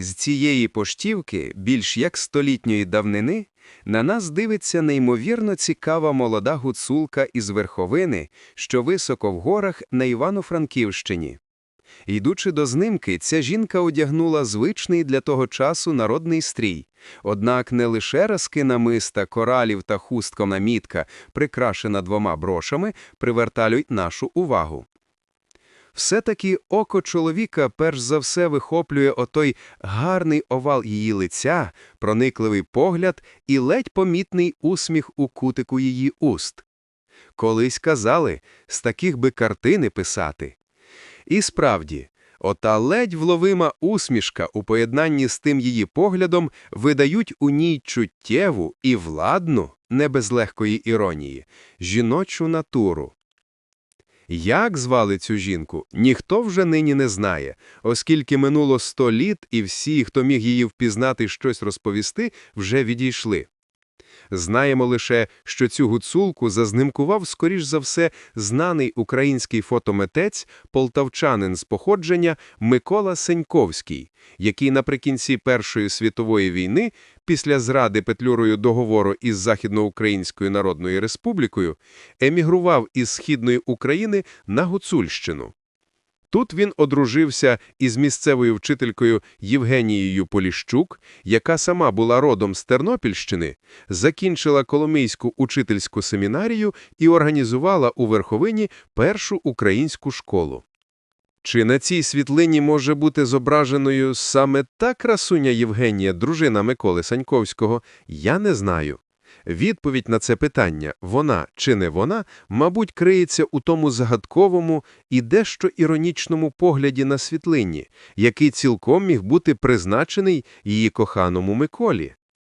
З цієї поштівки, більш як столітньої давнини, на нас дивиться неймовірно цікава молода гуцулка із верховини, що високо в горах на Івано-Франківщині. Йдучи до знимки, ця жінка одягнула звичний для того часу народний стрій. Однак не лише разки намиста, коралів та хусткона мітка, прикрашена двома брошами, привертають нашу увагу. Все-таки око чоловіка перш за все вихоплює отой гарний овал її лиця, проникливий погляд і ледь помітний усміх у кутику її уст. Колись казали, з таких би картини писати. І справді, ота ледь вловима усмішка у поєднанні з тим її поглядом видають у ній чуттєву і владну, не без легкої іронії, жіночу натуру. Як звали цю жінку, ніхто вже нині не знає, оскільки минуло сто літ, і всі, хто міг її впізнати щось розповісти, вже відійшли. Знаємо лише, що цю гуцулку зазнимкував, скоріш за все, знаний український фотометець, полтавчанин з походження Микола Сеньковський, який наприкінці Першої світової війни, після зради Петлюрою договору із Західноукраїнською Народною Республікою, емігрував із Східної України на Гуцульщину. Тут він одружився із місцевою вчителькою Євгенією Поліщук, яка сама була родом з Тернопільщини, закінчила Коломийську учительську семінарію і організувала у Верховині першу українську школу. Чи на цій світлині може бути зображеною саме та красуня Євгенія, дружина Миколи Саньковського, я не знаю. Відповідь на це питання, вона чи не вона, мабуть, криється у тому загадковому і дещо іронічному погляді на світлині, який цілком міг бути призначений її коханому Миколі.